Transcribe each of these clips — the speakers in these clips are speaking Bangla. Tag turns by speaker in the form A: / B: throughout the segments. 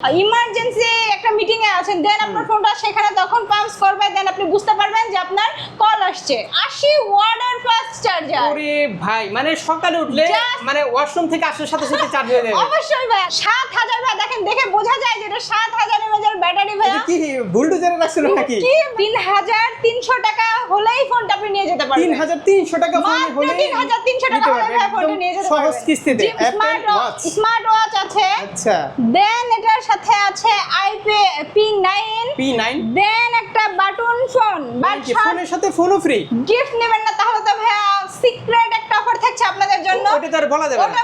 A: ইমার্জেন্সি একটা মিটিং এ আছেন দেন আপনার ফোনটা সেখানে তখন পাম্পস করবে দেন আপনি বুঝতে পারবেন যে আপনার কল আসছে। আশি ওয়ার্ডের ফাস্ট চার্জার
B: ওরে ভাই মানে সকালে উঠলে মানে ওয়াশরুম থেকে আসার সাথে সাথে চার্জ হয়ে যাবে।
A: অবশ্যই ভাই সাত হাজার ভাই দেখেন দেখে বোঝা যায় যে এটা সাত হাজার এমএজের ব্যাটারি ভাই।
B: এটা কি বুলডোজারে রাখছিল নাকি?
A: কি তিন হাজার তিনশো টাকা হলেই ফোনটা আপনি নিয়ে যেতে পারবেন।
B: হাজার তিনশো টাকা ফোন হলে
A: 3300 টাকা হলে ফোনটা নিয়ে যেতে
B: সহজ কিস্তিতে
A: স্মার্ট
B: ওয়াচ
A: স্মার্ট ওয়াচ আছে।
B: আচ্ছা।
A: দেন এটার সাথে আছে IP P nine
B: P nine
A: then একটা বাটন ফোন বাট
B: ফোনের সাথে ফোনও ফ্রি
A: গিফট নেবেন না তাহলে তো ভাইয়া সিক্রেট একটা অফার থাকছে আপনাদের জন্য।
B: ওটা তো আর বলা যাবে না।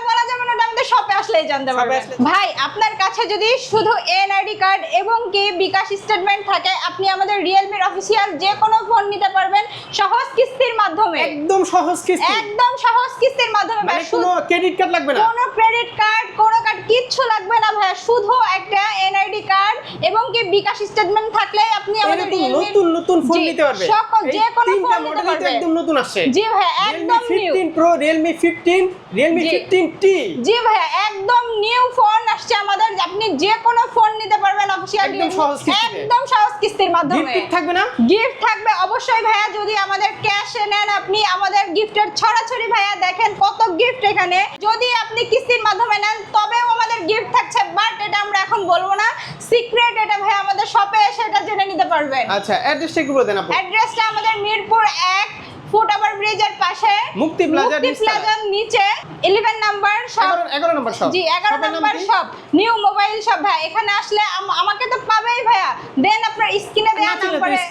A: শপে আসলেই জানতে পারবেন। ভাই আপনার কাছে যদি শুধু এনআইডি কার্ড এবং কি বিকাশ স্টেটমেন্ট থাকে আপনি আমাদের রিয়েলমির অফিসিয়াল যে কোনো ফোন নিতে পারবেন সহজ কিস্তির মাধ্যমে।
B: একদম সহজ কিস্তি।
A: একদম সহজ কিস্তির মাধ্যমে
B: মানে
A: ভাই,
B: কোনো ক্রেডিট কার্ড লাগবে না।
A: কোনো ক্রেডিট কার্ড কোনো কার্ড কিচ্ছু লাগবে না ভাইয়া শুধু একটা এনআইডি কার্ড এবং কি বিকাশ স্টেটমেন্ট থাকলে আপনি আমাদের
B: নতুন নতুন ফোন নিতে পারবে।
A: সকল যে কোনো ফোন নিতে
B: মডেলই তো
A: পারবে।
B: একদম নতুন আসছে।
A: জি ভাই একদম নিউ
B: 15 প্রো রিয়েলমি 15 রিয়েলমি
A: জি।
B: 15T
A: জি ভাইয়া একদম নিউ ফোন আসছে আমাদের আপনি যে কোনো ফোন নিতে পারবেন অফিসিয়াল
B: একদম সহজ কিস্তিতে।
A: একদম সহজ কিস্তির মাধ্যমে।
B: গিফট থাকবে না?
A: গিফট থাকবে। অবশ্যই ভাইয়া যদি আমাদের ক্যাশে নেন আপনি আমাদের গিফটের ছড়াছড়ি ভাইয়া দেখেন কত গিফট এখানে। যদি আপনি কিস্তির মাধ্যমে নেন তবেও আমাদের গিফট থাকছে বাট এটা আমরা এখন বলব না। সিক্রেট এটা ভাইয়া আমাদের শপে এসে এটা জেনে নিতে পারবেন।
B: আচ্ছা অ্যাড্রেসটা একটু বলে দেন আপু।
A: অ্যাড্রেসটা আমাদের মিরপুর এক ফুট ওভার ব্রিজের পাশে।
B: মুক্তি প্লাজার
A: মুক্তি প্লাজার নিচে 11 নাম্বার শপ
B: 11 11 নম্বর শপ
A: জি এগারো
B: শপের নাম
A: number shop new mobile shop ভাই। এখানে আসলে আমাকে তো পাবেই ভাইয়া। দেন আপনার স্ক্রিনে নাম্বারে
B: আহ,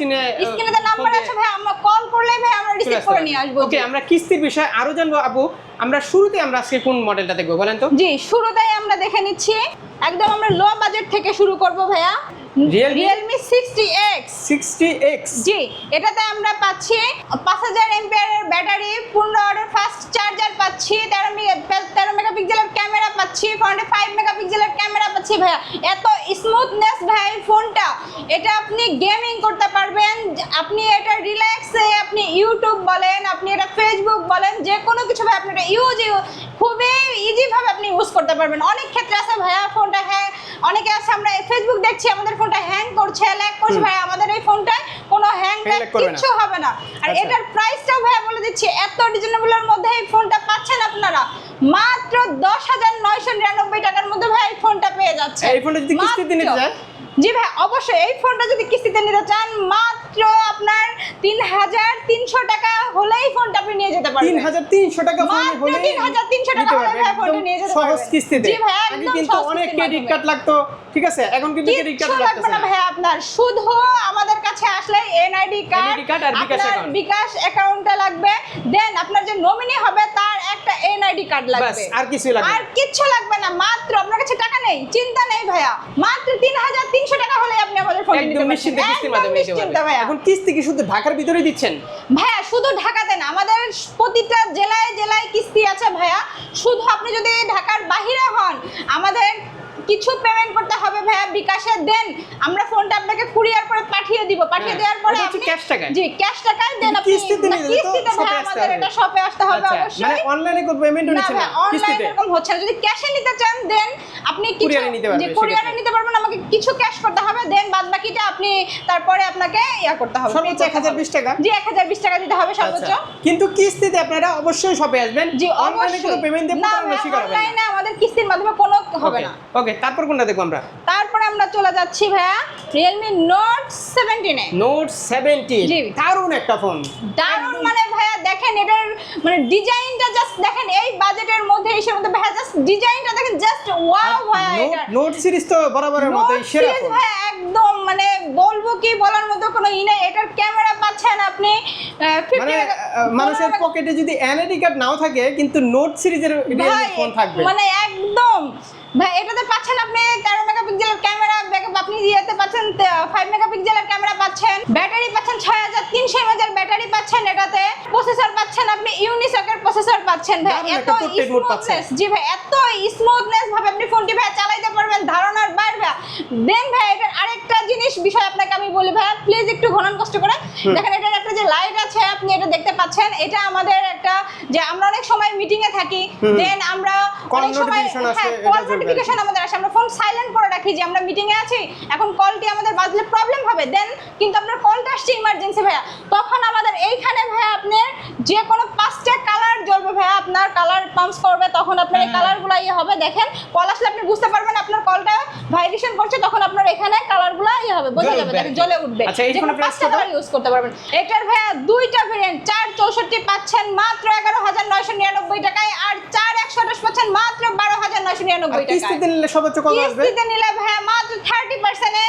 A: স্ক্রিনে দেওয়া নাম্বার আছে ভাই আমরা কল করলেই ভাই আমরা রিসিভ করে নিয়ে আসব।
B: ওকে আমরা কিস্তির বিষয়ে আরও জানব আপু আমরা শুরুতে আমরা আজকে কোন মডেলটা দেখব বলেন তো?
A: জি শুরুতেই আমরা দেখে নিচ্ছি। একদম আমরা লো বাজেট থেকে শুরু করব ভাইয়া? রিয়েলমি সিক্সটি এক্স
B: 60X
A: জি এটাতে আমরা পাচ্ছি পাঁচ হাজার এমপিআরের ব্যাটারি পূর্ণ অর্ডার ফাস্ট চার্জার পাচ্ছি তেরো তেরো মেগাপিক্সেলের ক্যামেরা পাচ্ছি ফোনটা ফাইভ মেগাপিক্সেলের ক্যামেরা পাচ্ছি ভাইয়া। এত স্মুথনেস ভাই ফোনটা। এটা আপনি গেমিং করতে পারবেন। আপনি এটা রিল্যাক্সে আপনি ইউটিউব বলেন আপনি এটা ফেসবুক বলেন যে কোনো কিছু ভাই আপনি এটা ইউজ খুবই ইজিভাবে আপনি ইউজ করতে পারবেন। অনেক ক্ষেত্রে আছে ভাইয়া ফোনটা হ্যাঁ অনেকে আছে আমরা ফেসবুক দেখছি আমাদের ফোনটা হ্যাং করছে ল্যাগ করছে। ভাই আমাদের এই ফোনটায় কোনো হ্যাং
B: না।
A: কিচ্ছু হবে না। আর
B: আচ্ছা।
A: এটার প্রাইসটাও ভাইয়া বলে দিচ্ছি এত রিজনেবলের মধ্যে এই ফোনটা পাচ্ছেন আপনারা। মাত্র দশ হাজার নয়শো নিরানব্বই টাকার মধ্যে ভাই এই ফোনটা পেয়ে যাচ্ছে
B: এই ফোনটা যদি কিস্তিতে নিতে
A: মাত্র।
B: যায়?
A: জি ভাই অবশ্যই এই ফোনটা যদি কিস্তিতে নিতে চান মাত্র আপনার তিন হাজার তিনশো টাকা হলেই ফোনটা আপনি নিয়ে যেতে পারবেন।
B: 3300 টাকা ফোন হলে
A: 3300 টাকা
B: নিতে
A: হলে ভাই ফোনটা নিয়ে যেতে
B: সহজ কিস্তিতে।
A: জি ভাই,
B: আগে
A: একদম
B: কিন্তু অনেক ক্রেডিট কার্ড লাগতো ঠিক আছে? এখন কিন্তু ক্রেডিট কার্ড লাগতেছে
A: না। ভাই আপনার শুধু আমাদের কাছে আসলে এনআইডি কার্ড আপনার। বিকাশ অ্যাকাউন্টে লাগবে। দেন আপনার যে নমিনি হবে তার একটা এনআইডি কার্ড লাগবে।
B: আর কিছুই লাগবে
A: আর
B: না।
A: কিচ্ছু লাগবে না মাত্র আপনার কাছে টাকা নেই চিন্তা নেই ভাইয়া। মাত্র তিন হাজার তিনশো টাকা হলে আপনি আমাদের ফোন
B: একদম নিশ্চিন্তে কিস্তির মাধ্যমে নিতে
A: ভাইয়া।
B: এখন কিস্তি কি শুধু ঢাকার ভিতরে দিচ্ছেন?
A: ভাইয়া শুধু ঢাকাতে না আমাদের প্রতিটা জেলায় জেলায় কিস্তি আছে ভাইয়া। শুধু আপনি যদি ঢাকার বাহিরে হন আমাদের কিছু পেমেন্ট করতে হবে ভাইয়া বিকাশে দেন। আমরা ফোনটা আপনাকে কুরিয়ার করে পাঠিয়ে দিব। পাঠিয়ে
B: হ্যাঁ,
A: দেওয়ার পরে আপনি
B: cash টাকায়।
A: জি ক্যাশ টাকায় দেন আপনি।
B: কিস্তিতে
A: না, ভাইয়া আমাদের এটা শপে আসতে হবে
B: আচ্ছা
A: অবশ্যই।
B: মানে অনলাইনে কোনো পেমেন্টও
A: না
B: নিচ্ছে
A: ভাই
B: না
A: অনলাইন
B: কিস্তিতে?
A: এরকম হচ্ছে না। যদি ক্যাশে নিতে চান দেন। আপনি কিছু
B: Courier-এ নিতে পারবে
A: যে কুরিয়ারে নিতে পারবেন আমাকে কিছু ক্যাশ করতে হবে দেন বাদ বাকিটা আপনি তারপরে আপনাকে ইয়া করতে হবে।
B: সর্বোচ্চ 1020 টাকা?
A: জি 1020 টাকা দিতে হবে সর্বোচ্চ।
B: আচ্ছা কিন্তু কিস্তিতে আপনারা অবশ্যই শপে আসবেন।
A: জি
B: অনলাইনে কোনো পেমেন্ট দিয়ে
A: না
B: প্রতারণা শিকার হবেন
A: অনলাইনে আমাদের কিস্তির মাধ্যমে কোনো হবে না।
B: ওকে তারপর কোনটা দেখব আমরা?
A: তারপরে আমরা চলে যাচ্ছি ভাইয়া রিয়েলমি নোট সেভেন্টিনে
B: নোট 17
A: জি।
B: দারুণ একটা ফোন
A: দারুণ মানে ভাইয়া দেখেন এটার মানে ডিজাইনটা জাস্ট দেখেন এই বাজেটের মধ্যে এসের মধ্যে ভাইয়া জাস্ট ডিজাইনটা দেখেন জাস্ট ওয়াও ভাইয়া এটা
B: নোট সিরিজ তো বরাবরের মতোই সেরা
A: ভাইয়া একদম মানে বলব কি বলার মতো কোনো ই নেই এটার ক্যামেরা পাচ্ছেন আপনি
B: মানে মানুষের পকেটে যদি এনআইডি কার্ড নাও থাকে কিন্তু নোট সিরিজের
A: ভাই,
B: ফোন থাকবে।
A: মানে একদম। ভাই এটাতে পাচ্ছেন আপনি তেরো মেগাপিক্সেলের ক্যামেরা ব্যাকআপ আপনি ইয়েতে পাচ্ছেন ফাইভ মেগাপিক্সেলের ক্যামেরা পাচ্ছেন। ব্যাটারি পাচ্ছেন ছয় হাজার তিনশো এমএজের ব্যাটারি পাচ্ছেন এটাতে। প্রসেসর পাচ্ছেন আপনি ইউনিসকের প্রসেসর পাচ্ছেন ভাই। এত। স্মুথনেস জি ভাই এত স্মুথনেস ভাবে আপনি ফোনটি ভাই চালাইতে পারবেন ধারণার বাইরে ভাই। দেন ভাই এটার আরেকটা জিনিস বিষয় আপনাকে আমি বলি ভাই প্লিজ একটু ঘনন কষ্ট করে। দেখেন এটার একটা যে যে লাইট আছে আপনি এটা দেখতে পাচ্ছেন এটা আমাদের একটা যে আমরা অনেক সময় মিটিং এ থাকি দেন আমরা
B: আসে,
A: হ্যাঁ কল নোটিফিকেশন আমাদের আসে আমরা ফোন সাইলেন্ট করে রাখি যে আমরা মিটিং এ আছি এখন কলটি আমাদের বাজলে প্রবলেম হবে দেন কিন্তু আপনার কলটা আসছে ইমার্জেন্সি ভাইয়া। তখন আমাদের এইখানে ভাইয়া আপনার যে কোনো পাঁচটা কালার জ্বলবে ভাইয়া আপনার কালার পাম্পস করবে তখন আপনার এই
B: হ্যাঁ।
A: কালারগুলো ইয়ে হবে। দেখেন কল আসলে আপনি বুঝতে পারবেন আপনার কলটা ভাইব্রেশন করছে তখন আপনার এখানে কালারগুলো ইয়ে হবে বোঝা যাবে দেখেন জ্বলে উঠবে।
B: আচ্ছা,
A: যে কোনো পাঁচটা কালার ইউজ করতে পারবেন। এটার ভাইয়া দুইটা ভেরিয়েন্ট চার চৌষট্টি পাচ্ছেন মাত্র এগারো হাজার নয়শো নিরানব্বই টাকায় আর চার একশো আঠাশ পাচ্ছেন মাত্র বারো হাজার নয়শো নিরানব্বই
B: কিস্তিতে নিলে সর্বোচ্চ কত আসবে?
A: কিস্তিতে নিলে ভাইয়া মাত্র থার্টি পার্সেন্টে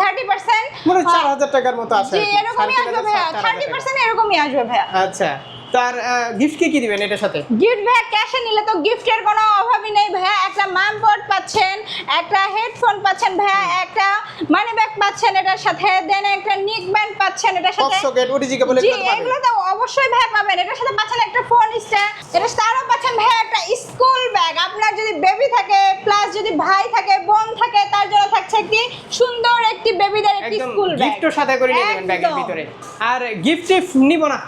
A: থার্টি পার্সেন্ট
B: মানে চার হাজার টাকার মতো আসে
A: জি
B: আর কি।
A: এরকমই আসবে ভাইয়া। থার্টি পার্সেন্ট এরকমই আসবে ভাইয়া।
B: আচ্ছা। তার গিফট কি কি দিবেন এটার সাথে?
A: গিফট ভাইয়া ক্যাশে নিলে তো গিফটের কোনো অভাবই নেই ভাইয়া। একটা ম্যাম বোর্ড পাচ্ছেন একটা হেডফোন পাচ্ছেন ভাইয়া একটা মানি ব্যাগ পাচ্ছেন এটার সাথে দেন একটা নিক ব্যান্ড পাচ্ছেন এটার সাথে।
B: সকেট ওটিজি কেবল
A: জি
B: এগুলো তো
A: অবশ্যই ভাইয়া পাবেন। এটার সাথে পাচ্ছেন একটা ফোন স্ট্যান্ড এটার সাথে আরও পাচ্ছেন ভাইয়া একটা স্কুল ব্যাগ আপনার যদি বেবি থাকে প্লাস যদি ভাই থাকে বোন থাকে তার জন্য থাকছে একটি সুন্দর একটি বেবিদের একটি স্কুল ব্যাগ
B: গিফটও সাথে করে নিয়ে যাবেন ব্যাগের ভিতরে। আর গিফট নিব না।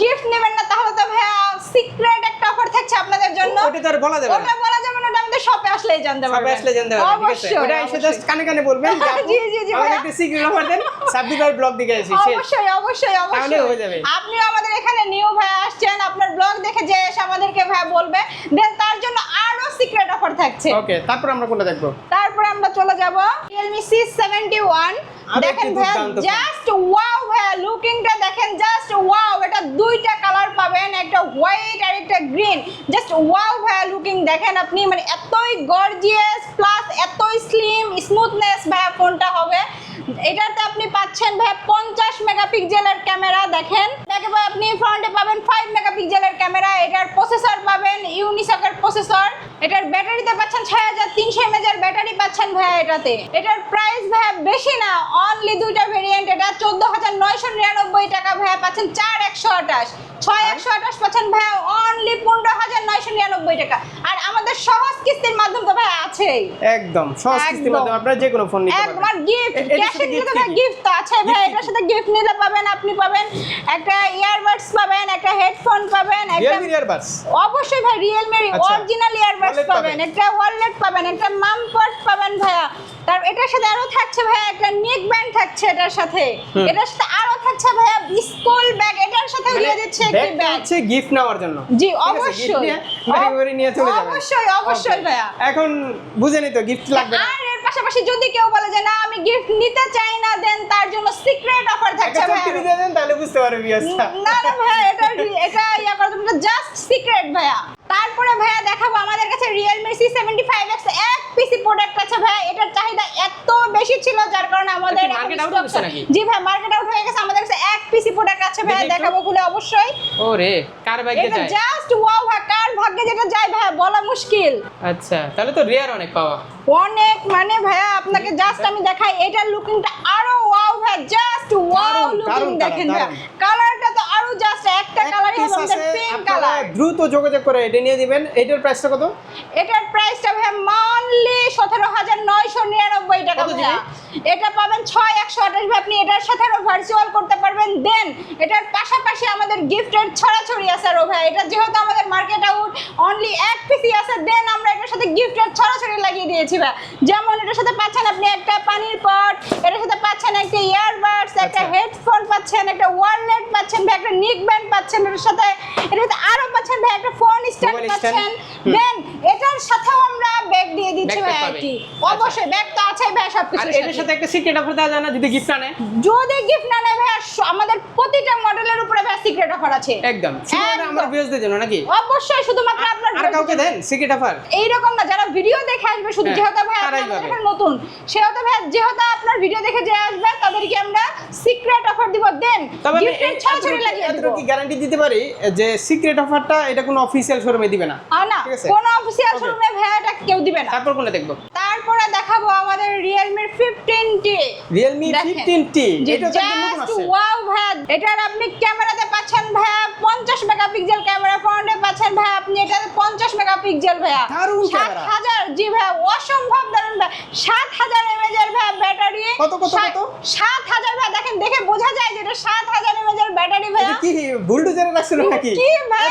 A: গিফট নেবেন না তাহলে তো ভাইয়া সিক্রেট একটা অফার থাকছে আপনাদের জন্য।
B: ওটা তো আর বলা যাবে
A: ওটা বলা যাবে না আমাদের শপে আসলেই জানতে পারবেন।
B: আসলে জানতে পারবে
A: অবশ্যই
B: ওটা এসে জাস্ট কানে কানে বলবেন
A: জি, জি, জি, ভাইয়া।
B: একটা সিক্রেট অফার দেন সাব্বির ভাই ব্লগ দিকে আসি।
A: অবশ্যই অবশ্যই অবশ্যই।
B: হয়ে যাবে।
A: আপনিও আমাদের এখানে নিউ ভাই আসছেন আপনার ব্লগ দেখে যে এসে আমাদেরকে ভাই বলবে দেন তার জন্য আরও সিক্রেট অফার থাকছে।
B: ওকে তারপর আমরা কোনটা দেখব?
A: তারপরে আমরা চলে যাব Realme C71
B: আরও
A: দেখেন
B: দুর্দান্ত
A: জাস্ট ওয়াও ভাইয়া লুকিংটা দেখেন জাস্ট ওয়াও এটা দুইটা কালার পাবেন একটা হোয়াইট আর একটা গ্রিন জাস্ট ওয়াও ভাইয়া লুকিং দেখেন আপনি মানে এতই গর্জিয়াস প্লাস এতই স্লিম স্মুথনেস ভাইয়া ফোনটা হবে। এটাতে আপনি পাচ্ছেন ভাইয়া পঞ্চাশ মেগাপিক্সেলের ক্যামেরা দেখেন। দেখে ভাই আপনি ফ্রন্টে পাবেন ফাইভ মেগাপিক্সেলের ক্যামেরা এটার প্রসেসর পাবেন ইউনিসকের প্রসেসর এটার ব্যাটারিতে পাচ্ছেন ছয় হাজার তিনশো এমএজের ব্যাটারি পাচ্ছেন ভাইয়া এটাতে। এটার প্রাইস ভাইয়া বেশি না অনলি দুইটা ভেরিয়েন্ট এটা চোদ্দ হাজার নয়শো নিরানব্বই টাকা ভাইয়া পাচ্ছেন চার একশো আঠাশ। ছয় একশো আঠাশ পাচ্ছেন ভাইয়া অনলি পনেরো হাজার নয়শো নিরানব্বই টাকা। আর আমাদের সহজ কিস্তির মাধ্যম তো ভাইয়া আছেই।
B: একদম সহজ কিস্তির মাধ্যমে আপনারা যে কোনো ফোন নিতে পারবেন।
A: একবার গিফট
B: এ- এটার
A: ক্যাশে
B: সাথে
A: ভাই? গিফট তো আছে ভাই এটার সাথে গিফট নিলে পাবেন আপনি পাবেন একটা ইয়ারবাডস পাবেন একটা হেডফোন পাবেন একটা
B: ইয়ারবাডস
A: অবশ্যই ভাই রিয়েলমি। অরিজিনাল ইয়ারবাডস পাবেন। একটা ওয়ালেট পাবেন একটা মাম পার্স পাবেন ভাইয়া। তার এটার সাথে আরও থাকছে ভাইয়া একটা নেক ব্যান্ড থাকছে এটার সাথে। এটার সাথে আরও থাকছে ভাইয়া স্কুল ব্যাগ এটার সাথে দিয়ে দিচ্ছে একটি ব্যাগ
B: হচ্ছে গিফট নেওয়ার জন্য।
A: জি
B: আছে,
A: অবশ্যই।
B: নিয়ে চলে যাবেন।
A: অবশ্যই অবশ্যই. ভাইয়া।
B: এখন বুঝেনি তো গিফট লাগবে
A: আর পাশাপাশি যদি কেউ বলে যে না আমি গিফট নিতে চাই না দেন তার জন্য সিক্রেট অফার থাকছে
B: ভাই
A: ভাইয়া
B: দিয়ে দেন তাহলে বুঝতে পারবে
A: না না ভাই এটা এটা ইয়া করে জাস্ট সিক্রেট ভাইয়া। তারপরে ভাইয়া দেখাবো আমাদের কাছে Realme C75X এক পিসি প্রোডাক্ট আছে ভাইয়া। এটার চাহিদা এত বেশি ছিল যার কারণে আমাদের
B: market out হয়েছে নাকি?
A: জি ভাই মার্কেট আউট হয়ে গেছে। আমাদের কাছে এক পিসি প্রোডাক্ট আছে ভাইয়া দেখাবো খুলে অবশ্যই।
B: ওরে কার
A: এটা
B: যায়?
A: জাস্ট ওয়াও ভাই কার ভাগ্যে যেটা যায় ভাইয়া বলা মুশকিল।
B: আচ্ছা তাহলে তো রেয়ার অনেক পাওয়া।
A: অনেক মানে ভাইয়া আপনাকে জাস্ট আমি দেখাই এটার লুকিংটা আরও ভাই জাস্ট ওয়াও লুকিং দেখেন কালারটা তো আরও জাস্ট একটা
B: এক
A: কালারই হবে আমাদের পিঙ্ক কালার
B: দ্রুত যোগাযোগ করে এটা নিয়ে দিবেন। এটার প্রাইসটা কত?
A: এটার প্রাইসটা ভাইয়া মানলি সতেরো হাজার নয়শো নিরানব্বই টাকা
B: কত
A: ভাইয়া। এটা পাবেন ছয় একশো আঠাশ। ভাই আপনি এটার সাথে আরও ভার্চুয়াল করতে পারবেন। দেন এটার পাশাপাশি আমাদের গিফটের ছড়াছড়ি আছে আরও ভাই এটা যেহেতু আমাদের মার্কেট আউট অনলি এক পিসি আছে। দেন আমরা এটার সাথে গিফটের ছড়াছড়ি লাগিয়ে দিয়েছি ভাই যেমন এটার সাথে পাচ্ছেন আপনি একটা পানির পট এটার সাথে পাচ্ছেন একটা ইয়ারবাডস একটা
B: আচ্ছা।
A: হেডফোন পাচ্ছেন একটা ওয়ালেট পাচ্ছেন ভাই একটা নিক ব্যান্ড পাচ্ছেন এটার সাথে সাথে আরও পাচ্ছেন ভাই একটা ফোন স্ট্যান্ড পাচ্ছেন দেন এটার সাথেও আমরা ব্যাগ দিয়ে দিচ্ছি ভাই।
B: আচ্ছা।
A: অবশ্যই ব্যাগ তো আছেই ভাই
B: আর
A: সবকিছু
B: এটার সাথে একটা সিক্রেট অফার দেওয়া যায় না যদি গিফট আনে
A: যদি গিফট না নেয় ভাই আমাদের প্রতিটা মডেলের উপরে ভাই সিক্রেট অফার আছে
B: একদম। আমার ভিউয়ারদের জন্য নাকি
A: অবশ্যই শুধুমাত্র আপনার
B: আর কাউকে দেন সিক্রেট অফার
A: এইরকম না যারা ভিডিও দেখে আসবে শুধু
B: হ্যাঁ,
A: যেহেতু ভাই আপনাদের। এখানে নতুন সেহেতু ভাই যেহেতু আপনার ভিডিও দেখে যে আসবে তাদেরকে আমরা সিক্রেট অফার দিব দেন
B: তবে আমি
A: লাগিয়ে দিব
B: কি গ্যারান্টি দিতে পারি যে সিক্রেট অফারটা এটা কোনো অফিসিয়াল শোরুমে দিবে না
A: আর না। কোন অফিসিয়াল শোরুমে ভাইয়াটা কেউ দিবে না
B: তারপর কোনটা দেখব
A: তারপরে দেখাবো আমাদের রিয়েলমির 15T
B: রিয়েলমি
A: দেখেন।
B: ফিফটিন টি
A: জি,
B: এটা তো নতুন
A: just
B: আসছে
A: এটার আপনি ক্যামেরাতে পাচ্ছেন ভাইয়া পঞ্চাশ মেগাপিক্সেল ক্যামেরা ফ্রন্টে পাচ্ছেন ভাইয়া আপনি এটা পঞ্চাশ মেগাপিক্সেল ভাইয়া
B: দারুণ ক্যামেরা।
A: হাজার জি ভাইয়া অসম্ভব দারুণ ভাই সাত হাজার এমএজের ভাইয়া ব্যাটারি
B: কত, কত, কত?
A: সাত হাজার ভাইয়া দেখেন দেখে বোঝা যায় যে এটা সাত হাজার এমএজের ব্যাটারি ভাইয়া।
B: কি বুলডোজারে রাখছিল নাকি?
A: কি ভাই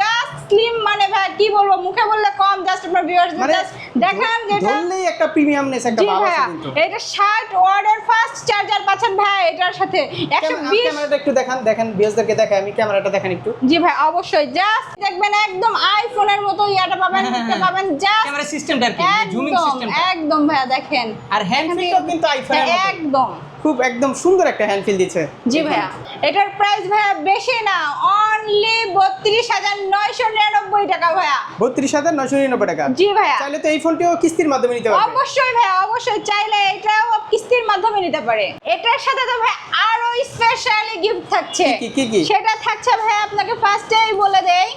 A: জাস্ট স্লিম মানে ভাই কি বলব মুখে বললে কম জাস্ট আপনার ভিউয়ার্স
B: মানে
A: জাস্ট দেখান যেটা।
B: ধরলেই একটা প্রিমিয়ামনেস একটা ভাব আছে কিন্তু।
A: এটা 60 ওয়াটের ফাস্ট চার্জার পাচ্ছেন ভাই এটার সাথে। 120
B: ক্যামেরাটা একটু দেখান দেখেন বিএসদেরকে দেখাই আমি ক্যামেরাটা দেখেন একটু।
A: জি ভাই অবশ্যই। জাস্ট দেখবেন একদম আইফোনের মতো ইয়াটা পাবেন দেখতে পাবেন জাস্ট
B: ক্যামেরা সিস্টেমটা কি জুমিং
A: একদম একদম ভাইয়া দেখেন।
B: আর হ্যান্ড ফিলটাও কিন্তু আইফোনের মতো।
A: একদম।
B: খুব একদম সুন্দর একটা হ্যান্ড ফিল দিচ্ছে।
A: জি ভাইয়া। এটার প্রাইস ভাইয়া বেশি না অনলি বত্রিশ হাজার নয়শো নিরানব্বই টাকা ভাইয়া।
B: বত্রিশ হাজার নয়শো নিরানব্বই টাকা।
A: জি ভাইয়া।
B: চাইলে তো এই ফোনটিও কিস্তির মাধ্যমে নিতে পারবে।
A: অবশ্যই ভাইয়া অবশ্যই। চাইলে এটাও কিস্তির মাধ্যমে নিতে পারে। এটার সাথে তো ভাই আরও স্পেশালি গিফট থাকছে।
B: কি, কি, কি?
A: সেটা থাকছে ভাই আপনাকে ফার্স্টেই বলে দেই।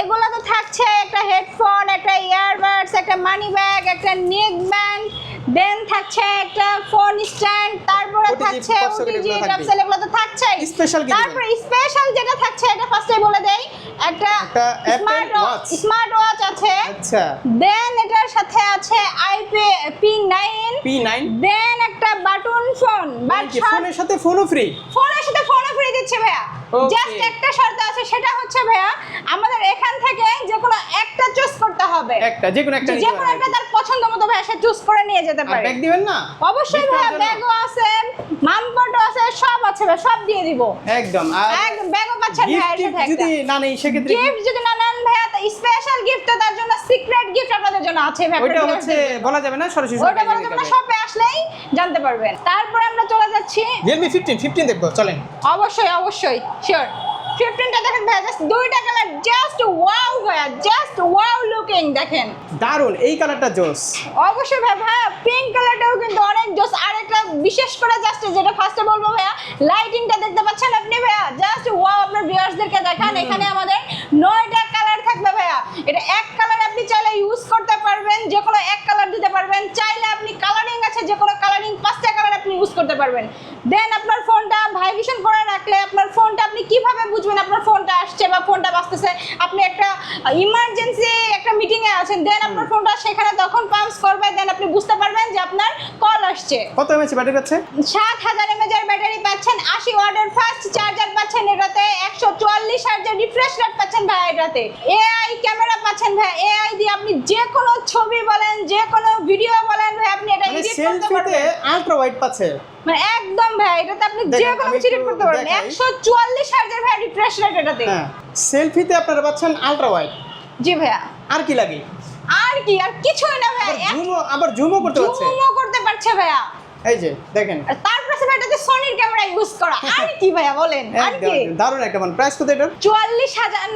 A: এগুলো তো থাকছে একটা হেডফোন একটা ইয়ারবাডস একটা মানি ব্যাগ একটা নেক ব্যান্ড দেন থাকছে একটা ফোন স্ট্যান্ড তারপরে থাকছে ওটিজি ক্যাপসুল এগুলো তো থাকছেই।
B: Special কি?
A: তারপরে স্পেশাল যেটা থাকছে এটা ফার্স্টেই বলে দেই একটা স্মার্ট
B: ওয়াচ
A: স্মার্ট ওয়াচ আছে।
B: আচ্ছা।
A: দেন এটার সাথে আছে IP P nine
B: P nine
A: then একটা বাটন ফোন বাট
B: ফোনের সাথে ফোনও ফ্রি
A: ফোনের সাথে ফ্রি দিচ্ছে ভাইয়া। জাস্ট একটা শর্ত আছে সেটা হচ্ছে ভাইয়া আমাদের এখান থেকে যে কোনো একটা চুজ করতে হবে।
B: একটা যে কোনো একটা
A: যে কোনো একটা তার পছন্দ মতো ভাইয়া সে চুজ করে নিয়ে যেতে পারে।
B: ব্যাগ দিবেন না?
A: অবশ্যই ভাইয়া? ব্যাগও আছে মানপটও আছে সব আছে ভাই সব দিয়ে দিব।
B: একদম
A: একদম ব্যাগও পাচ্ছেন ভাইয়া
B: যদি না নেই সেক্ষেত্রে
A: গিফট যদি না নেন ভাইয়া স্পেশাল গিফট তো তার জন্য সিক্রেট গিফট আপনাদের জন্য আছে ভাইয়া আপনাদের
B: হচ্ছে বলা যাবে না সরাসরি
A: ওটা বলা যাবে না শপে আসলেই জানতে পারবেন। তারপরে আমরা চলে যাচ্ছি
B: রিয়েলমি ফিফটিন ফিফটিন দেখব চলেন।
A: অবশ্যই অবশ্যই শিওর ফিফটিনটা দেখেন ভাইয়া জাস্ট দুইটা কালার জাস্ট ওয়াও ভাইয়া জাস্ট ওয়াও লুকিং দেখেন।
B: দারুণ এই কালারটা জোস।
A: অবশ্যই ভাই ভাইয়া পিঙ্ক কালারটাও কিন্তু অনেক জোস। আর একটা বিশেষ করে জাস্ট যেটা ফার্স্টে বলব ভাইয়া লাইটিংটা দেখতে পাচ্ছেন আপনি ভাইয়া? জাস্ট ওয়াও আপনার ভিউয়ার্সদেরকে দেখান এখানে আমাদের নয়টা কালার থাকবে ভাইয়া। এটা এক কালার আপনি চাইলে ইউজ করতে পারবেন যে কোনো এক কালার দিতে পারবেন। চাইলে আপনি কালারিং আছে যে কোনো কালারিং পাঁচটা কালার আপনি ইউজ করতে পারবেন। দেন আপনার ফোনটা ভাইব্রেশন করে রাখলে আপনার ফোনটা আপনি কীভাবে বুঝবেন আপনার ফোনটা আসছে বা ফোনটা বাজতেছে? আপনি একটা ইমার্জেন্সি একটা মিটিং এ আছেন দেন আপনার ফোনটা সেখানে তখন পাম্পস করবে দেন আপনি বুঝতে পারবেন যে আপনার কল আসছে।
B: কত এমএচ ব্যাটারি পাচ্ছে?
A: সাত হাজার এমএজের ব্যাটারি পাচ্ছেন আশি ওয়াটের ফাস্ট চার্জার পাচ্ছেন এটাতে একশো চুয়াল্লিশ হাজার রিফ্রেশ রেট পাচ্ছেন ভাই এটাতে এআই ক্যামেরা পাচ্ছেন ভাই এআই দিয়ে আপনি যে কোনো ছবি বলেন যে কোনো ভিডিও বলেন ভাই আপনি এটা
B: মানে
A: এডিট করতে
B: সেলফিতে
A: পারবেন।
B: আলট্রা ওয়াইড পাচ্ছে।
A: মানে একদম ভাই এটাতে আপনি যে কোনো edit করতে পারবেন।
B: দেখাই।
A: একশো চুয়াল্লিশ হাজার ভাই রিফ্রেশ রেট এটাতে
B: সেলফিতে আপনারা পাচ্ছেন আলট্রা ওয়াইড
A: জি ভাইয়া।
B: আর কি লাগে?
A: আর কি আর কিছুই না ভাই
B: আবার জুমও করতে পারছে।
A: জুমও করতে পারছে ভাইয়া।
B: এই যে দেখেন।
A: তারপরে ভাই এটাতে সোনির ক্যামেরা ইউজ করা। আর কি ভাইয়া বলেন? আর কি।
B: দারুণ একটা মানে প্রাইস কত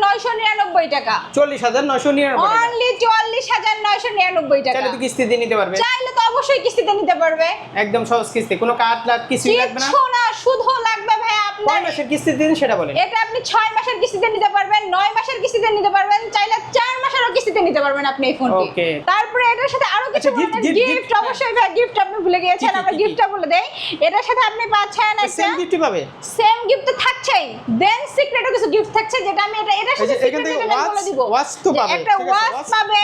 A: নয়শো নিরানব্বই টাকা।
B: চল্লিশ হাজার নয়শো নিরানব্বই টাকা।
A: অনলি চুয়াল্লিশ হাজার নয়শো নিরানব্বই টাকা।
B: চাইলে তো নিতে পারবে।
A: চাইলে তো অবশ্যই কিস্তিতে নিতে পারবে।
B: একদম সহজ কিস্তি। কোনো কাঠ লাখ কিছুই লাগবে না।
A: শুধু লাগবে ভাই
B: কয় মাসের কিস্তি দিন সেটা বলেন।
A: এটা আপনি ছয় মাসের কিস্তিতে নিতে পারবেন নয় মাসের কিস্তিতে নিতে পারবেন চাইলে চার মাসেরও কিস্তিতে নিতে পারবেন আপনি এই ফোনটি. তারপরে এটার সাথে আরও কিছু
B: আচ্ছা,
A: গিফট অবশ্যই ভাই গিফট আপনি ভুলে গিয়েছেন আমরা? গিফটটা বলে দেই। এটার সাথে আপনি পাচ্ছেন একটা
B: সেম গিফটই পাবে।
A: সেম গিফট তো থাকছেই। দেন সিক্রেটও কিছু গিফট থাকছে যেটা আমি এটা এটার সাথে সিক্রেট বলে দিব।
B: watch তো পাবে,
A: একটা ওয়াচ পাবে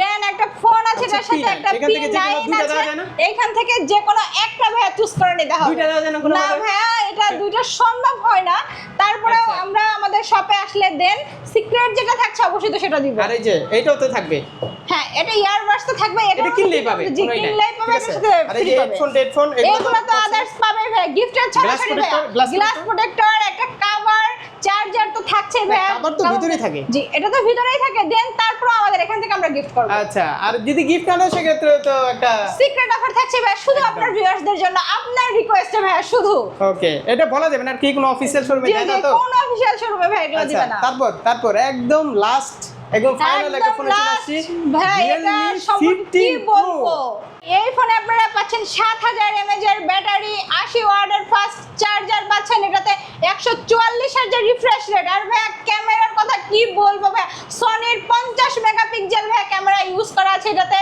A: দেন একটা ফোন আছে
B: আচ্ছা,
A: এটার সাথে
B: P9
A: একটা
B: এখান থেকে যে কোনো
A: P9
B: দুইটা
A: আছে? এইখান থেকে যে কোনো একটা ভাইয়া চুজ করে নিতে হবে।
B: দুইটা দেওয়া যায় না কোনো
A: না
B: ভাবে?
A: এটা দুইটা সম্ভব হয় না। তারপরেও
B: আচ্ছা।
A: আমরা আমাদের শপে আসলে দেন সিক্রেট যেটা থাকছে অবশ্যই তো সেটা দিব।
B: আর এই যে এইটাও তো থাকবে।
A: হ্যাঁ এটা ইয়ারবাডস তো থাকবে
B: এটা কিনলেই পাবে
A: জি কিনলেই পাবে
B: ঠিক
A: সাথে
B: আর এই
A: পাবে।
B: হেডফোন
A: এগুলো তো আদার্স পাবে ভাই গিফটের গ্লাস প্রোটেক্টর একটা কভার চার্জার তো থাকছে ভাই
B: cover তো ভিতরেই থাকে।
A: জি এটা তো ভিতরেই থাকে দেন তারপর আমাদের এখান থেকে আমরা গিফট করব।
B: আচ্ছা আর যদি গিফট না দেয় সেক্ষেত্রে তো একটা
A: সিক্রেট অফার থাকছে ভাই শুধু। আপনার ভিউয়ার্সদের জন্য আপনার রিকোয়েস্টে ভাই শুধু।
B: ওকে এটা বলা যাবে না কি কোনো অফিসিয়াল শোরুমে যায় না তো?
A: কোন অফিশিয়াল শোরুমে ভাই এগুলো
B: আচ্ছা
A: দিবে না।
B: তারপর তারপর একদম লাস্ট একদম ফাইনাল একটা ফোনে আসছি।
A: ভাই এটা সম্পর্কে কি বলব? এই ফোনে আপনারা পাচ্ছেন সাত হাজার এমএজ এর ব্যাটারি আশি ওয়ার্ডের ফাস্ট চার্জার পাচ্ছেন এটাতে একশো চুয়াল্লিশ হাজার রিফ্রেশ রেট আর ভাইয়া ক্যামেরার কথা কি বলব ভাইয়া সনির পঞ্চাশ মেগাপিক্সেল ভাইয়া ক্যামেরা ইউজ করা আছে এটাতে।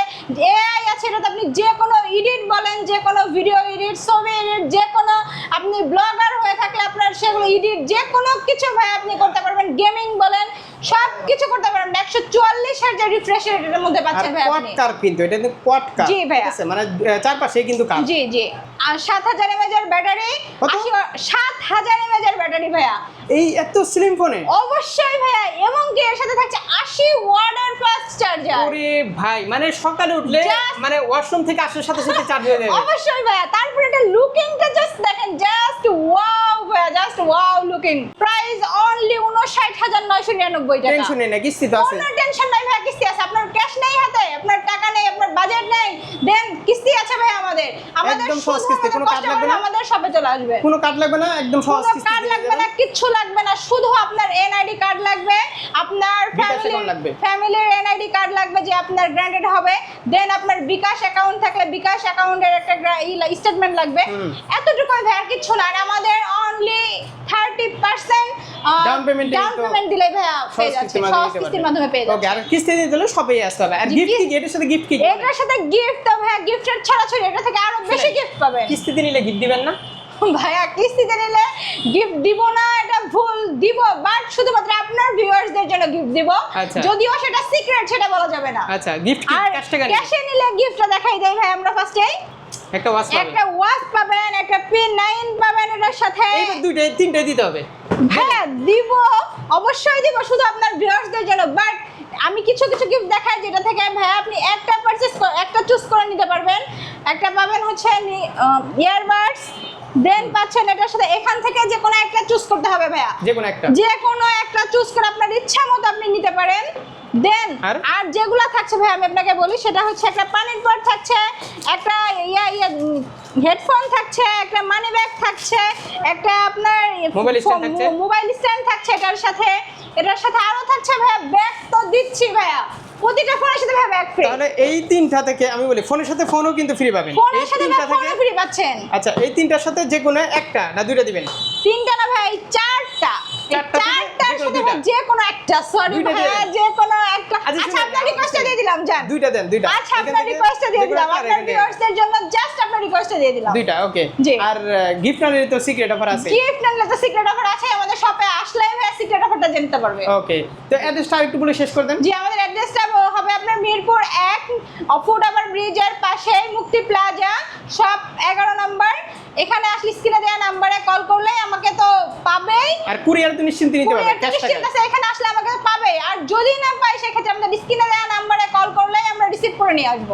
A: এআই আছে এটাতে। আপনি যে কোনো এডিট বলেন যে কোনো ভিডিও এডিট ছবি এডিট যে কোনো আপনি ব্লগার হয়ে থাকলে আপনার সেগুলো এডিট যে কোনো কিছু ভাই আপনি করতে পারবেন। গেমিং বলেন সব কিছু করতে পারবেন। একশো চুয়াল্লিশ হাজার রিফ্রেশ রেটের মধ্যে পাচ্ছেন ভাই
B: কোয়াড
A: আপনি
B: কার কিন্তু এটা কিন্তু কোয়াড কার
A: জি
B: আছে? মানে চারপাশে কিন্তু কার
A: জি জি। আর সাত হাজার এমএজ এর ব্যাটারি
B: কত?
A: আশি সাত হাজার এমএজ এর ব্যাটারি ভাইয়া।
B: এই এত স্লিম ফোনে
A: অবশ্যই ভাইয়া এবং কি এর সাথে থাকছে আশি ওয়ার্ডের ফাস্ট চার্জার
B: ওরে ভাই মানে সকালে উঠলে মানে ওয়াশরুম থেকে আসার সাথে সাথে চার্জ হয়ে যাবে।
A: অবশ্যই ভাইয়া তারপরে এটা লুকিংটা জাস্ট দেখেন জাস্ট ওয়াও ভাইয়া just wow looking price only উনষাট হাজার নয়শো নিরানব্বই টাকা।
B: টেনশন নেই না কিস্তি তো আছে।
A: কোনো টেনশন নাই ভাই কিস্তি আছে। আপনার ক্যাশ নেই হাতে আপনার টাকা নেই আপনার বাজেট নেই। দেন কিস্তি আছে ভাই আমাদের। আমাদের
B: একদম সহজ কিস্তি, কোনো কার্ড লাগবে না?
A: আমাদের শপে চলে আসবে।
B: কোনো কার্ড লাগবে না একদম সহজ কিস্তি দিয়ে
A: লাগবে না কিচ্ছু লাগবে না শুধু আপনার এনআইডি কার্ড লাগবে আপনার
B: বিকাশ
A: ফ্যামিলির। এনআইডি কার্ড লাগবে যে আপনার গ্র্যান্ডেড হবে। দেন আপনার বিকাশ অ্যাকাউন্ট থাকলে বিকাশ অ্যাকাউন্টের একটা স্টেটমেন্ট লাগবে। এতটুকু ভাই আর কিচ্ছু না। আর আমাদের only thirty percent
B: Down payment
A: down payment দিলেই ভাইয়া পেয়ে যাচ্ছে
B: কিস্তির মাধ্যমে
A: কিস্তির মাধ্যমে
B: ওকে আর কিস্তি দিতে হলে সবাই আসতে হবে। আর গিফট কি?
A: কি-
B: এটার সাথে গিফট কি?
A: এটার সাথে গিফট তো ভাইয়া গিফটের ছড়াছড়ি এটা থেকে আরও বেশি গিফট পাবেন
B: কিস্তিতে নিলে গিফট দিবেন না?
A: ভাইয়া কিস্তিতে নিলে গিফট দিব না এটা ভুল দিব বাট শুধুমাত্র আপনার ভিউয়ার্সদের জন্য গিফট দিব।
B: আচ্ছা।
A: যদিও সেটা সিক্রেট সেটা বলা যাবে না।
B: আচ্ছা গিফট কি?
A: আর
B: ক্যাশ টাকা
A: ক্যাশে নিলে গিফটটা দেখাই দেই ভাই আমরা ফার্স্টেই
B: একটা ওয়াচ পাবেন।
A: একটা ওয়াচ পাবেন একটা পি নাইন পাবেন এটার সাথে।
B: এই দুইটা তিনটা দিতে হবে।
A: হ্যাঁ দিব। অবশ্যই দিব শুধু আপনার ভিউয়ার্সদের জন্য। বাট আমি কিছু কিছু গিফট দেখাই যেটা থেকে ভাই আপনি একটা পারচেজ একটা চুজ করে নিতে পারবেন। একটা পাবেন হচ্ছে ইয়ারবাডস দেন পাচ্ছেন এটার সাথে এখান থেকে যে কোনো একটা চুজ করতে হবে ভাইয়া।
B: যে কোনো একটা।
A: যে কোনো একটা চুজ করে আপনার ইচ্ছা মতো আপনি নিতে পারেন। দেন
B: আর?
A: যেগুলো থাকছে ভাই আমি আপনাকে বলি সেটা হচ্ছে একটা পানির পট থাকছে একটা ইয়া ইয়া হেডফোন থাকছে একটা মানি ব্যাগ থাকছে একটা আপনার
B: Mobile stand থাকছে?
A: মোবাইল স্ট্যান্ড থাকছে এটার সাথে। এটার সাথে আরও থাকছে ভাইয়া ব্যাগ তো দিচ্ছি ভাইয়া। প্রতিটা ফোনের সাথে ভাইয়া ব্যাগ ফ্রি
B: তাহলে এই তিনটা থেকে আমি বলি ফোনের সাথে ফোনও কিন্তু ফ্রি পাবেন।
A: ফোনের সাথে ফোনও ফ্রি পাচ্ছেন।
B: আচ্ছা এই তিনটার সাথে যে কোনো একটা না দুইটা দিবেন?
A: তিনটা না ভাই চারটা। চারটার সাথে যে কোনো একটা সরি ভাইয়া
B: দিবেন?
A: যে কোনো একটা।
B: আচ্ছা,
A: আচ্ছা আপনার রিকোয়েস্টটা দিয়ে দিলাম জান।
B: দুইটা দেন দুইটা।
A: আচ্ছা আপনার
B: থেকে
A: রিকোয়েস্টটা দিয়ে
B: যে কোনো
A: দিলাম আপনার ভিউয়ার্সদের জন্য জাস্ট আপনার রিকোয়েস্টটা দিয়ে দিলাম।
B: দুইটা ওকে আর গিফট না তো সিক্রেট অফার আছে।
A: গিফট নিলে তো সিক্রেট অফার আছে আমাদের শপে আসলে ভাই সিক্রেট অফারটা জানতে পারবে।
B: ওকে তো অ্যাড্রেসটা একটু বলে শেষ করে দেন।
A: জি আমাদের অ্যাড্রেসটা হবে আপনার মিরপুর এক ফুট ওভার ব্রিজের পাশে মুক্তি প্লাজা শপ এগারো নম্বর। এখানে আসলে স্ক্রিনে দেওয়া নাম্বারে কল করলেই আমাকে তো পাবেই।
B: আর কুরিয়ার তো নিশ্চিন্তে নিতে
A: কুরিয়ার
B: ক্যাশ টাকা
A: এখানে আসলে আমাকে তো পাবে আর যদি না পাই সেক্ষেত্রে আমাদের স্ক্রিনে দেওয়া নাম্বারে কল করলেই আমরা রিসিভ করে নিয়ে আসব।